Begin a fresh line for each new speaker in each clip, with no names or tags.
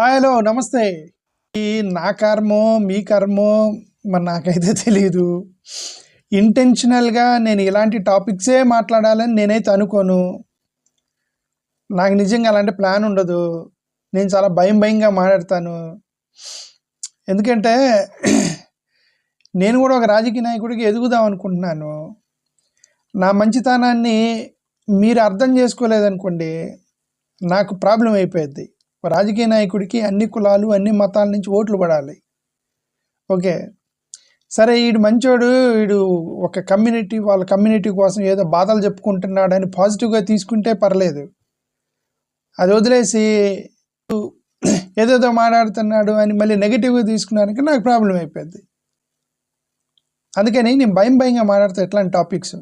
Hello నమస్తే. ఈ నా కర్మో మీ కర్మో మరి నాకైతే తెలియదు ఇంటెన్షనల్గా నేను ఇలాంటి టాపిక్సే మాట్లాడాలని నేనైతే అనుకోను. నాకు నిజంగా అలాంటి ప్లాన్ ఉండదు. నేను చాలా భయం భయంగా మాట్లాడతాను. ఎందుకంటే నేను కూడా ఒక రాజకీయ నాయకుడికి ఎదుగుదాం అనుకుంటున్నాను. నా మంచితనాన్ని మీరు అర్థం చేసుకోలేదనుకోండి నాకు ప్రాబ్లం అయిపోయింది రాజకీయ నాయకుడికి అన్ని కులాలు అన్ని మతాల నుంచి ఓట్లు పడాలి. ఓకే. సరే వీడు మంచోడు వీడు ఒక కమ్యూనిటీ వాళ్ళ కమ్యూనిటీ కోసం ఏదో బాధలు చెప్పుకుంటున్నాడు అని పాజిటివ్గా తీసుకుంటే పర్లేదు. అది వదిలేసి ఏదేదో మాట్లాడుతున్నాడు అని మళ్ళీ నెగిటివ్గా తీసుకున్నానికి నాకు ప్రాబ్లం అయిపోయింది అందుకని నేను భయం భయంగా మాట్లాడతా ఎట్లాంటి టాపిక్స్.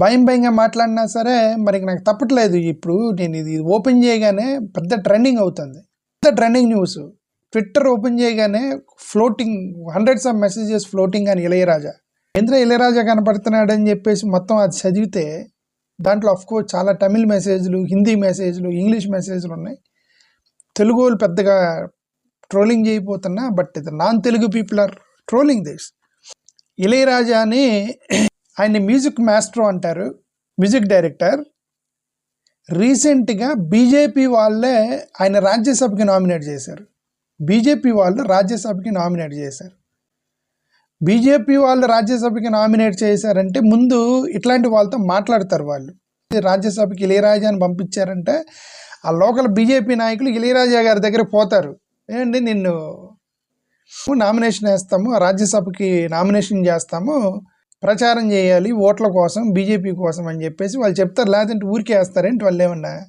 భయం భయంగా మాట్లాడినా సరే మరి నాకు తప్పట్లేదు ఇప్పుడు నేను ఇది ఓపెన్ చేయగానే పెద్ద ట్రెండింగ్ అవుతుంది. పెద్ద ట్రెండింగ్ న్యూస్. ట్విట్టర్ ఓపెన్ చేయగానే floating hundreds of messages floating అని ఇళయరాజా. ఇంద్ర ఇళయరాజా కనపడుతున్నాడని చెప్పేసి మొత్తం అది చదివితే దాంట్లో అఫ్ కోర్స్ చాలా తమిళ్ మెసేజ్లు హిందీ మెసేజ్లు ఇంగ్లీష్ మెసేజ్లు ఉన్నాయి. తెలుగు వాళ్ళు పెద్దగా ట్రోలింగ్ చేయబోతున్నా బట్ ఇది non Telugu people are trolling this. ఇళయరాజాని ఆయన మ్యూజిక్ మాస్టర్ అంటారు మ్యూజిక్ డైరెక్టర్ రీసెంట్గా బీజేపీ వాళ్ళే ఆయన రాజ్యసభకి నామినేట్ చేశారు. బీజేపీ వాళ్ళు రాజ్యసభకి నామినేట్ చేశారు. బీజేపీ వాళ్ళు రాజ్యసభకి నామినేట్ చేశారంటే ముందు ఇట్లాంటి వాళ్ళతో మాట్లాడతారు వాళ్ళు. రాజ్యసభకి ఇళయరాజాని పంపించారంటే ఆ లోకల్ బీజేపీ నాయకులు ఇళయరాజా గారి దగ్గర పోతారు. ఏంటి నిన్ను? నామినేషన్ వేస్తాము రాజ్యసభకి నామినేషన్ చేస్తాము ప్రచారం చేయాలి ఓట్ల కోసం బీజేపీ కోసం అని చెప్పేసి వాళ్ళు చెప్తారు. లేదంటే ఊరికే వేస్తారేంటి వాళ్ళు ఏమన్నా?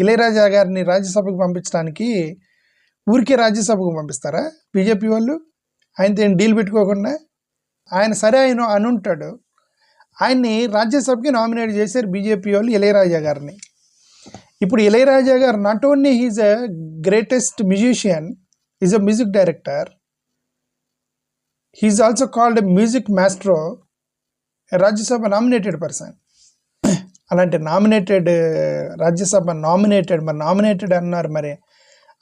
ఇళయరాజా గారిని రాజ్యసభకు పంపించడానికి ఊరికే రాజ్యసభకు పంపిస్తారా? బీజేపీ వాళ్ళు? ఆయనతో ఏం డీల్ పెట్టుకోకుండా? ఆయన సరే ఆయన అని ఉంటాడు. ఆయన్ని రాజ్యసభకి నామినేట్ చేశారు బీజేపీ వాళ్ళు ఇళయరాజా గారిని. ఇప్పుడు Ilaiyaraaja garu not only he's a greatest musician is a music director he is also called music maestro Rajya Sabha nominated person. అలాంటి నామినేటెడ్ రాజ్యసభ నామినేటెడ్ మరి నామినేటెడ్ అన్నారు మరి.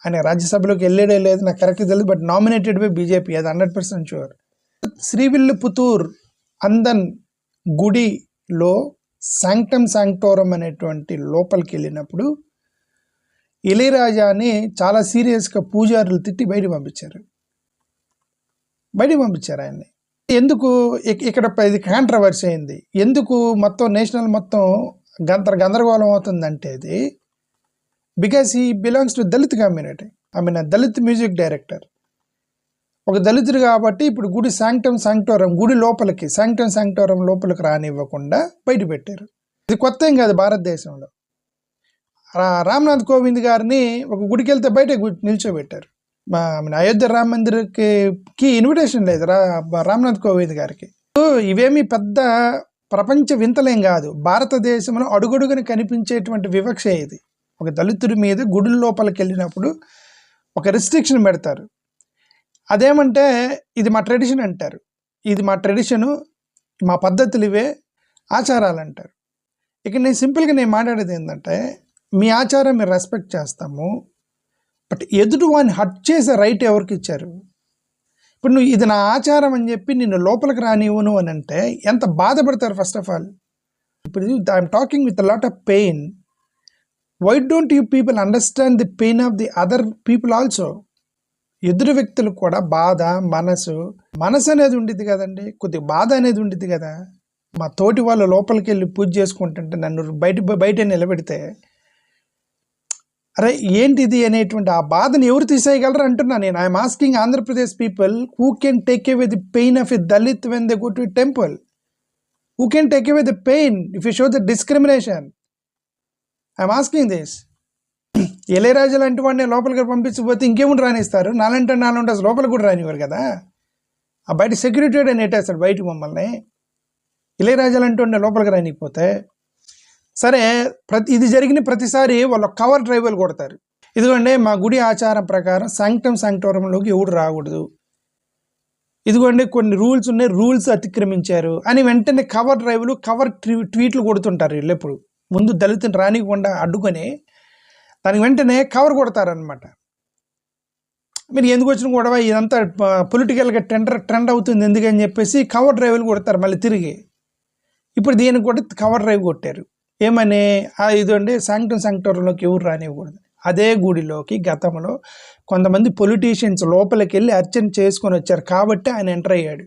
ఆయన రాజ్యసభలోకి వెళ్ళేదే లేదు నాకు కరెక్ట్ తెలియదు బట్ నామినేటెడ్ బై బీజేపీ అది hundred percent sure Srivilliputhur Andal గుడిలో శాంక్టమ్ శాంక్టోరం అనేటువంటి లోపలికి వెళ్ళినప్పుడు ఇళయరాజాని చాలా సీరియస్గా పూజారులు తిట్టి బయట పంపించారు. బయటికి పంపించారు ఆయన్ని. ఎందుకు ఇక్కడ ఇది కాంట్రవర్సీ అయింది. ఎందుకు మొత్తం నేషనల్ మొత్తం గందర గందరగోళం అవుతుందంటే ఇది బికాస్ ఈ belongs to Dalit community I mean Dalit music director ఒక దళితుడు కాబట్టి ఇప్పుడు గుడి శాంక్టమ్ శాంక్టోరం గుడి లోపలికి శాంక్టమ్ శాంక్టోరం లోపలికి రానివ్వకుండా బయట పెట్టారు. ఇది కొత్త ఏం కాదు భారతదేశంలో. రా- రామ్నాథ్ కోవింద్ గారిని ఒక గుడికి వెళ్తే బయట నిల్చోబెట్టారు. అయోధ్య రామ మందిర్కి కి ఇన్విటేషన్ లేదు. రా రామ్నాథ్ కోవింద్ గారికి. సో ఇవేమి పెద్ద ప్రపంచ వింతలేం కాదు. భారతదేశంలో అడుగడుగుని కనిపించేటువంటి వివక్ష ఇది ఒక దళితుడి మీద గుడి లోపలికి వెళ్ళినప్పుడు ఒక రిస్ట్రిక్షన్ పెడతారు. అదేమంటే ఇది మా ట్రెడిషన్ అంటారు. ఇది మా ట్రెడిషను మా పద్ధతులు ఇవే ఆచారాలు అంటారు. ఇక నేను సింపుల్గా నేను మాట్లాడేది ఏంటంటే మీ ఆచారం మీరు రెస్పెక్ట్ చేస్తాము. బట్ ఎదుటి వాడిని హట్ చేసే రైట్ ఎవరికి ఇచ్చారు? ఇప్పుడు నువ్వు ఇది నా ఆచారం అని చెప్పి నిన్ను లోపలికి రానివ్వను అని అంటే ఎంత బాధపడతారు ఫస్ట్ ఆఫ్ ఆల్ ఇప్పుడు I'm talking with lot of pain why don't you people understand the pain of the other people also ఎదురు వ్యక్తులు కూడా బాధ మనసు మనసు అనేది ఉండిద్ది కదండి. కొద్దిగా బాధ అనేది ఉండిద్ది కదా. మా తోటి వాళ్ళు లోపలికి వెళ్ళి పూజ చేసుకుంటుంటే నన్ను బయట బయట నిలబెడితే అరే ఏంటిది అనేటువంటి ఆ బాధను ఎవరు తీసేయగలరు అంటున్నా నేను. I'm asking Andhra Pradesh people who can take away the pain of a Dalit when they go to temple who can take away the pain if you show the discrimination I'm asking this Ilaiyaraaja లాంటి వాడిని లోపలికి పంపించకపోతే ఇంకేముంటి రానిస్తారు? నాలంటే నాలుగు అసలు లోపల కూడా రానివ్వరు కదా? ఆ బయట సెక్యూరిటీ అని నెట్టేస్తాడు బయట మమ్మల్ని. ఇళయరాజు లాంటి వాడిని లోపలికి రానికపోతే సరే ప్రతి ఇది జరిగిన ప్రతిసారి వాళ్ళు కవర్ డ్రైవర్లు కొడతారు. ఇదిగోండి మా గుడి ఆచారం ప్రకారం శాంక్టమ్ శాంక్టోరంలోకి ఎవడు రాకూడదు. ఇదిగోండి కొన్ని రూల్స్ ఉన్నాయి రూల్స్ అతిక్రమించారు అని వెంటనే కవర్ డ్రైవ్లు కవర్ ట్వీట్లు కొడుతుంటారు వీళ్ళు ఎప్పుడు. ముందు దళితుని రానివ్వకుండా అడ్డుకొని దానికి వెంటనే కవర్ కొడతారనమాట మీరు ఎందుకు వచ్చిన గొడవ? ఇదంతా పొలిటికల్గా టెండర్ ట్రెండ్ అవుతుంది ఎందుకని చెప్పేసి కవర్ డ్రైవ్లు కొడతారు మళ్ళీ తిరిగి. ఇప్పుడు దీనికి కూడా కవర్ డ్రైవ్ కొట్టారు. ఏమని? ఆ ఇదండి శాంక్టన్ శాంక్టోర్లోకి ఎవరు రానివ్వకూడదు. అదే గుడిలోకి గతంలో కొంతమంది పొలిటీషియన్స్ లోపలికి వెళ్ళి అర్చన చేసుకొని వచ్చారు కాబట్టి ఆయన ఎంటర్ అయ్యాడు.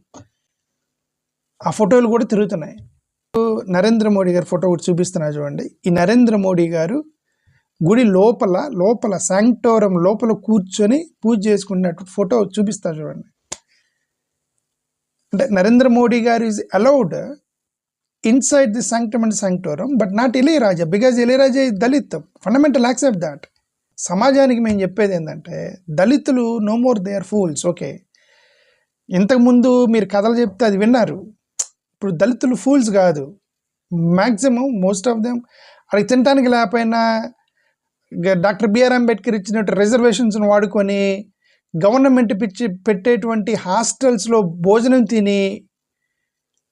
ఆ ఫోటోలు కూడా తిరుగుతున్నాయి. నరేంద్ర మోడీ గారి ఫోటో ఒకటి చూపిస్తున్నా చూడండి. ఈ నరేంద్ర మోడీ గారు గుడి లోపల లోపల శాంక్టోరం లోపల కూర్చొని పూజ చేసుకున్నట్టు ఫోటో చూపిస్తా చూడండి. అంటే Narendra Modi garu is allowed inside the sanctum and sanctorum but not Ilaiyaraaja because Ilaiyaraaja is Dalit fundamental accept that సమాజానికి మేము చెప్పేది ఏంటంటే దళితులు no more they are fools okay ఇంతకుముందు మీరు కథలు చెప్తే అది విన్నారు. ఇప్పుడు దళితులు ఫూల్స్ కాదు. మ్యాక్సిమం మోస్ట్ ఆఫ్ దెమ్ అడిగి తినటానికి లేకపోయినా డాక్టర్ బిఆర్ అంబేద్కర్ ఇచ్చినట్టు రిజర్వేషన్స్ను వాడుకొని గవర్నమెంట్ పిచ్చి పెట్టేటువంటి హాస్టల్స్లో భోజనం తిని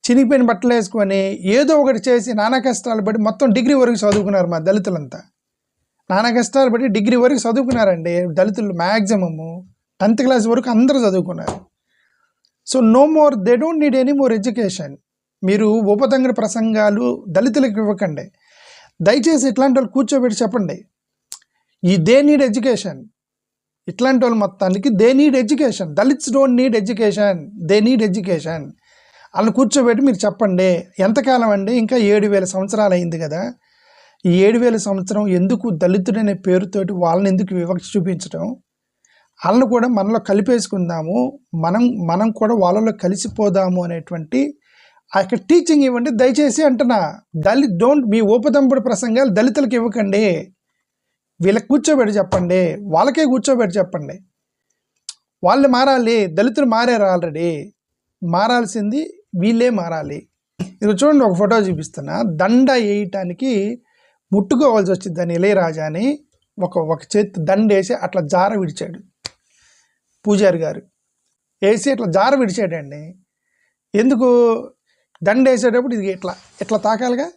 చినిగిపోయిన బట్టలు వేసుకొని ఏదో ఒకటి చేసి నానా కష్టాలు పడి మొత్తం డిగ్రీ వరకు చదువుకున్నారు మా దళితులంతా. నానా కష్టాలు పడి డిగ్రీ వరకు చదువుకున్నారండి. దళితులు మ్యాక్సిమము టెన్త్ క్లాస్ వరకు అందరూ చదువుకున్నారు. So no more they don't need any more education మీరు ఉపతంగ ప్రసంగాలు దళితులకు ఇవ్వకండి. దయచేసి ఇట్లాంటి వాళ్ళు కూర్చోబెట్టి చెప్పండి. ఈ దే నీడ్ ఎడ్యుకేషన్ ఇట్లాంటి వాళ్ళు మొత్తానికి they need education Dalits don't need education they need education వాళ్ళని కూర్చోబెట్టి మీరు చెప్పండి. ఎంతకాలం అండి? ఇంకా ఏడు వేల సంవత్సరాలు అయింది కదా. ఈ ఏడు వేల సంవత్సరం ఎందుకు దళితుడనే పేరుతోటి వాళ్ళని ఎందుకు వివక్ష చూపించడం? వాళ్ళని కూడా మనలో కలిపేసుకుందాము. మనం మనం కూడా వాళ్ళలో కలిసిపోదాము అనేటువంటి ఆ యొక్క టీచింగ్ ఇవ్వండి. దయచేసి అంటున్నా దళిత్ డోంట్ మీ ఊపదంపుడు ప్రసంగాలు దళితులకు ఇవ్వకండి. వీళ్ళకి కూర్చోబెట్టి చెప్పండి. వాళ్ళకే కూర్చోబెట్టి చెప్పండి. వాళ్ళు మారాలి. దళితులు మారారు ఆల్రెడీ మారాల్సింది వీళ్ళే మారాలి. ఇది చూడండి ఒక ఫోటో చూపిస్తున్నా. దండ వేయటానికి ముట్టుకోవాల్సి వచ్చింది దాన్ని ఇళయరాజాని. ఒక ఒక చేతి దండ వేసి అట్లా జార విడిచాడు పూజారి గారు. వేసి ఇట్లా జార విడిచాడండి. ఎందుకు? దండ వేసేటప్పుడు ఇది ఇట్లా ఇట్లా తాకాలిగా?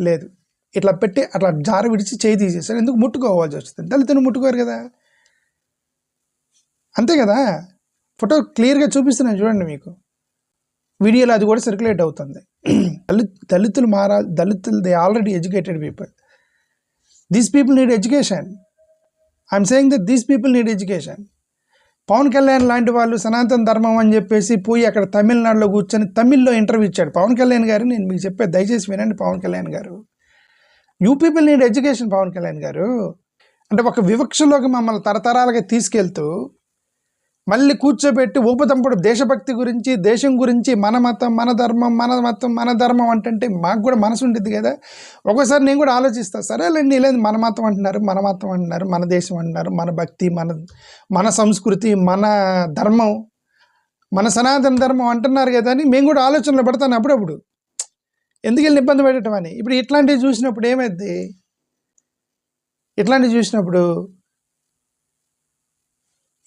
లేదు. ఇట్లా పెట్టి అట్లా జార విడిచి చేయి తీసేసాడు ఎందుకు? ముట్టుకోవాల్సి వచ్చింది. దళితుని ముట్టుకోరు కదా. అంతే కదా? ఫోటో క్లియర్గా చూపిస్తున్నాను చూడండి మీకు. వీడియోలో అది కూడా సర్క్యులేట్ అవుతుంది. దళిత్ దళితులు మారా దళితులు they already educated people these people need education I'm saying that these people need education Pawan Kalyan లాంటి వాళ్ళు సనాతన ధర్మం అని చెప్పేసి పోయి అక్కడ తమిళనాడులో కూర్చొని తమిళ్ళో ఇంటర్వ్యూ ఇచ్చాడు. పవన్ కళ్యాణ్ గారు నేను మీకు చెప్పే దయచేసి వినండి Pawan Kalyan garu. You people need education Pawan Kalyan garu. అంటే ఒక వివక్షలోకి మమ్మల్ని తరతరాలుగా తీసుకెళ్తూ మళ్ళీ కూర్చోబెట్టి ఊపదంపుడు దేశభక్తి గురించి దేశం గురించి మన మతం మన ధర్మం మన మతం మన ధర్మం అంటే మాకు కూడా మనసు ఉంటుంది కదా. ఒక్కోసారి నేను కూడా ఆలోచిస్తా సరేలేండి లేదు మన మతం అంటున్నారు మన మతం అంటున్నారు మన దేశం అంటున్నారు మన భక్తి మన మన సంస్కృతి మన ధర్మం మన సనాతన ధర్మం అంటున్నారు కదా అని మేము కూడా ఆలోచనలో పడతాను అప్పుడప్పుడు. ఎందుకు వెళ్ళి ఇబ్బంది పెట్టడం అని? ఇప్పుడు ఇట్లాంటివి చూసినప్పుడు ఏమైంది ఇట్లాంటివి చూసినప్పుడు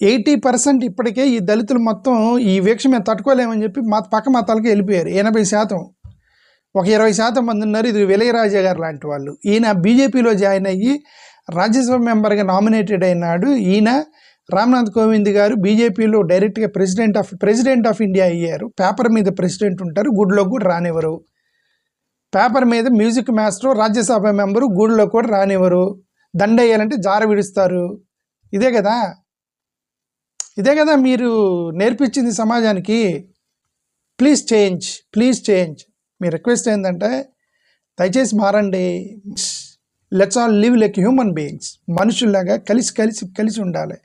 ఎయిటీ పర్సెంట్ ఇప్పటికే ఈ దళితులు మొత్తం ఈ వీక్ష మేము తట్టుకోలేమని చెప్పి మా పక్క మతాలకి వెళ్ళిపోయారు. ఎనభై శాతం. ఒక ఇరవై శాతం మంది ఉన్నారు. ఇది విలయరాజా గారు లాంటి వాళ్ళు. ఈయన బీజేపీలో జాయిన్ అయ్యి రాజ్యసభ మెంబర్గా నామినేటెడ్ అయినాడు. ఈయన రామ్నాథ్ కోవింద్ గారు బీజేపీలో డైరెక్ట్గా president of president of India అయ్యారు. పేపర్ మీద ప్రెసిడెంట్ ఉంటారు. గుడిలో కూడా రానివ్వరు. పేపర్ మీద మ్యూజిక్ మాస్టర్ రాజ్యసభ మెంబరు గుడిలో కూడా రానివ్వరు. దండ వేయాలంటే జార విడుస్తారు. ఇదే కదా? ఇదే కదా మీరు నేర్పించింది సమాజానికి ప్లీజ్ చేంజ్ ప్లీజ్ చేంజ్ మీ రిక్వెస్ట్ ఏంటంటే దయచేసి మారండి. Let's all live like human beings మనుషుల్లాగా కలిసి కలిసి కలిసి ఉండాలి.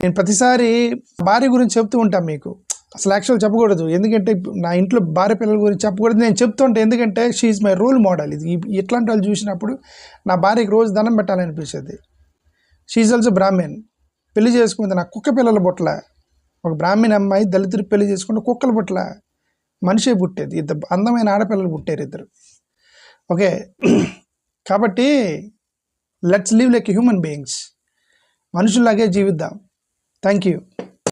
నేను ప్రతిసారి భార్య గురించి చెప్తూ ఉంటాను మీకు. అసలు యాక్చువల్ చెప్పకూడదు. ఎందుకంటే నా ఇంట్లో భార్య పిల్లల గురించి చెప్పకూడదు. నేను చెప్తుంటే ఎందుకంటే షీఈ్ మై రోల్ మోడల్ ఇది ఇట్లాంటి వాళ్ళు చూసినప్పుడు నా భార్యకి రోజు దండం షీ షీఈ్ ఆల్సో బ్రాహ్మణ్ పెళ్ళి చేసుకుంది నా కుక్క పిల్లల బుట్ల. ఒక బ్రాహ్మణ అమ్మాయి దళితుడు పెళ్ళి చేసుకుంటే కుక్కల బుట్టల మనిషే పుట్టేది. ఇద్దరు అందమైన ఆడపిల్లలు పుట్టారు ఇద్దరు. ఓకే. కాబట్టి let's live like human beings. మనుషుల్లాగే జీవిద్దాం. Thank you